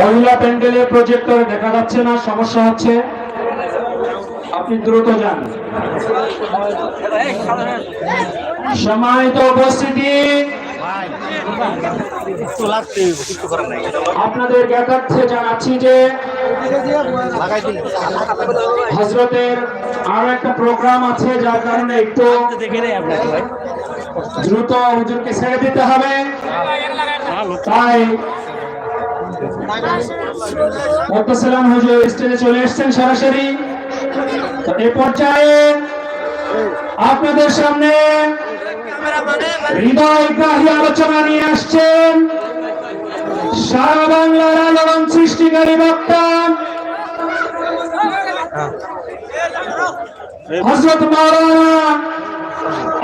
মহিলা প্যান্ডেলের প্রজেক্টরে দেখা যাচ্ছে না, সমস্যা হচ্ছে। আপনি দ্রুত যান। সম্মানিত উপস্থিতি। আপনাদের জ্ঞাতার্থে জানাচ্ছি যে হজরতের আরও একটা প্রোগ্রাম আছে, যার কারণে একটু দ্রুত হুজুরকে ছেড়ে দিতে হবে। তাই মোত্তাসালাম হুজুর স্টেজে চলে এসেছেন সরাসরি। এ পর্যায়ে আপনাদের সামনে হৃদয়গ্রাহী আলোচনা নিয়ে আসছেন। সারা বাংলার আলোড়ন সৃষ্টিকারী বক্তা হজরত মাওলানা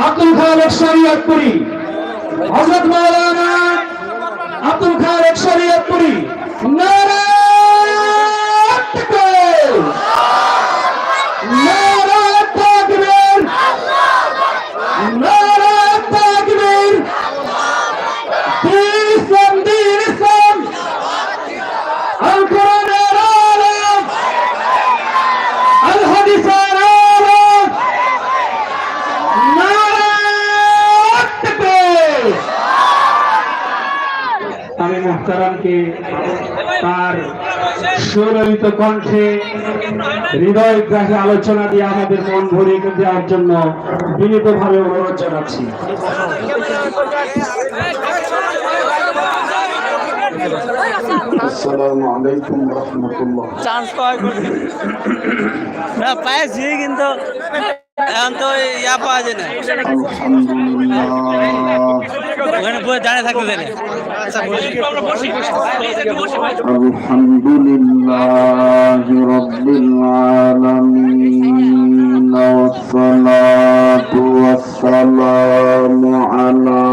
আব্দুল খালেক হজরত আব্দুল খালেক শরীয়তপুরি নারায়ণ তাকবীর! নারায়ণ মুহতারামকে তার সুললিত কণ্ঠে হৃদয়গ্রাহী আলোচনা দিয়ে আমাদের মন ভরিয়ে দেওয়ার জন্য বিনীতভাবে অনুরোধ জানাচ্ছি। আসসালামু আলাইকুম রহমতুল্লাহ। চান্স পাওয়া না পাইছি কিন্তু এখন তো ইয়া পাওয়া যায় না আলহামদুলিল্লাহ ওখানে বসে দাঁড়িয়ে থাকতে দেয় না الحمد لله رب العالمين والصلاة والسلام على أشرف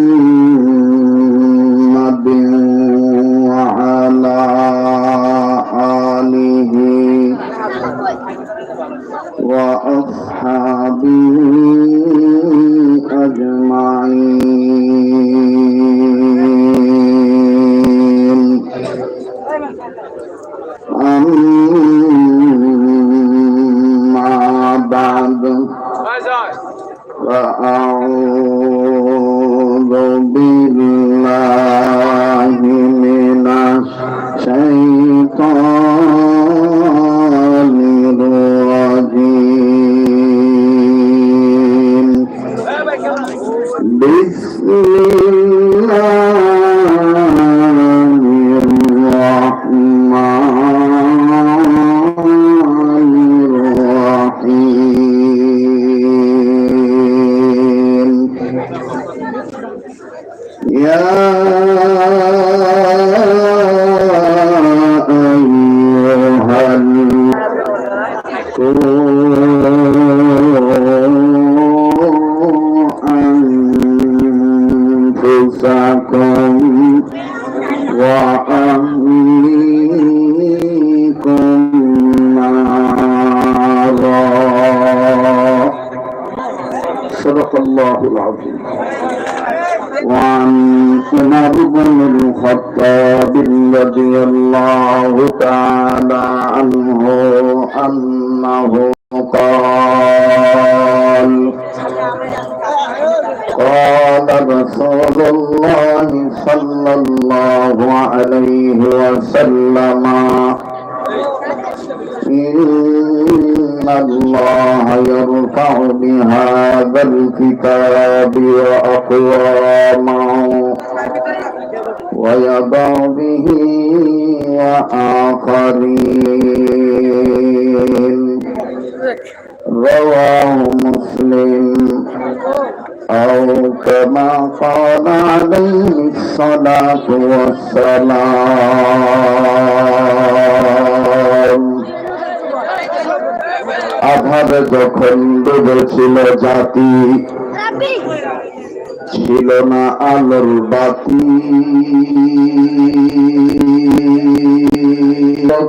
আমি الله العظيم. وعن عمر بن الخطاب رضي الله تعالى عنه أنه قال قال رسول الله صلى الله عليه وسلم إن الله يرفع بهذا الكتاب وأقواما ويضع به وآخرين رواه مسلم. أو كما قال عليه الصلاة والسلام. আধার যখন ডুবেছিল জাতি ছিল না আলোর বাতি।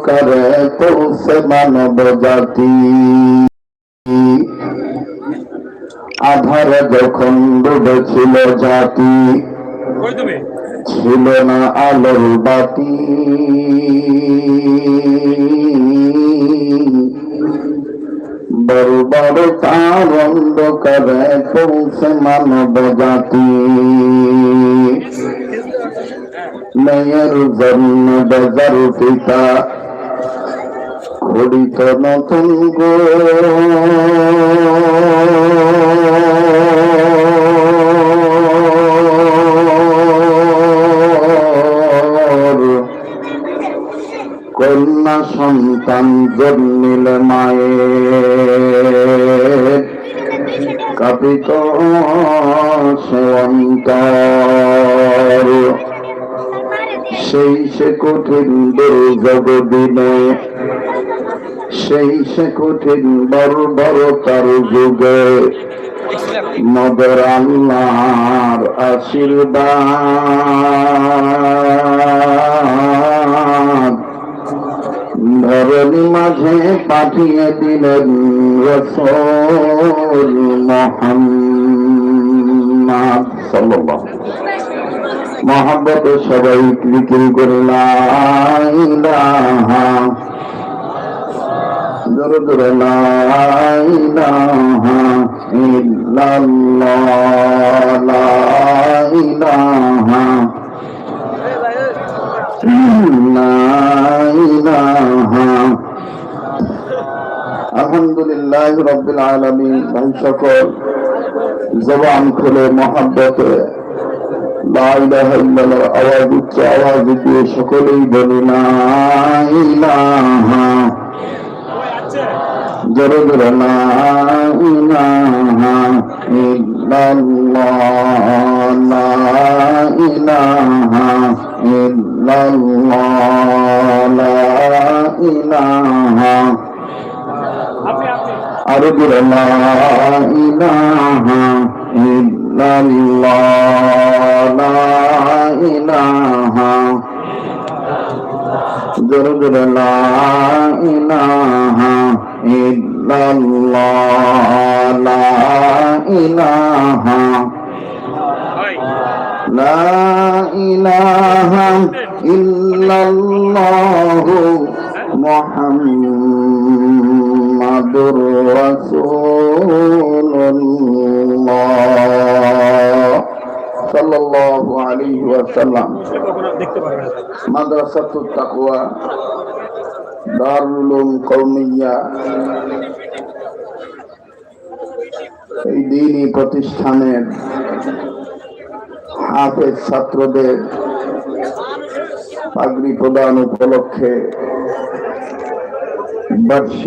করে পৌঁছে মানব জাতি। আধার যখন ডুবেছিল জাতি ছিল না আলোর বাতি। বড় বড় তার অন্ধকারে পৌঁছে মানব জাতি মেয়ের জন্ম বেজার পিতা খড়িত নতুন গো কন্যা সন্তান জন্মিল মায়ের কাপিত সে অন্তর সেই সে কঠিন দুর্জগদিনে সেই সে কঠিন বড় বড় তার যুগে মদর আল্লাহর আশীর্বাদ। ধরণী মাঝে পাঠিয়ে দিলেন রসুল মোহাম্মদ সাল্লাল্লাহু সবাই ক্লিকিং করে লা ইলাহা। জোরে জোরে আলহামদুলিল্লাহ রব্বিল আলামিন, ভাই সকল, জবান খুলে মহাব্বতে আওয়াজ উচ্চ আওয়াজ দিয়ে সকলেই বলি ইলাহা, জোরে জোরে, লা ইলাহা ইল্লাল্লাহ, লা ইলাহা ইল্লাল্লাহ লা ইলাহা আরও জোরে লা ইলাহা ইল্লাল্লাহ লা ইলাহা জোরে জোরে লা ইলাহা ইল্লাল্লাহ লা ইলাহা লা ইলাহা ইল্লাল্লাহ মুহাম্মাদুর রাসূলুল্লাহ সাল্লাল্লাহু আলাইহি ওয়াসাল্লাম মাদ্রাসাতুত তাকওয়া দারুল উলুম কওমিয়া এই দিনই প্রতিষ্ঠানের হাফেজ ছাত্রদের পাগড়ি প্রদান উপলক্ষে বার্ষিক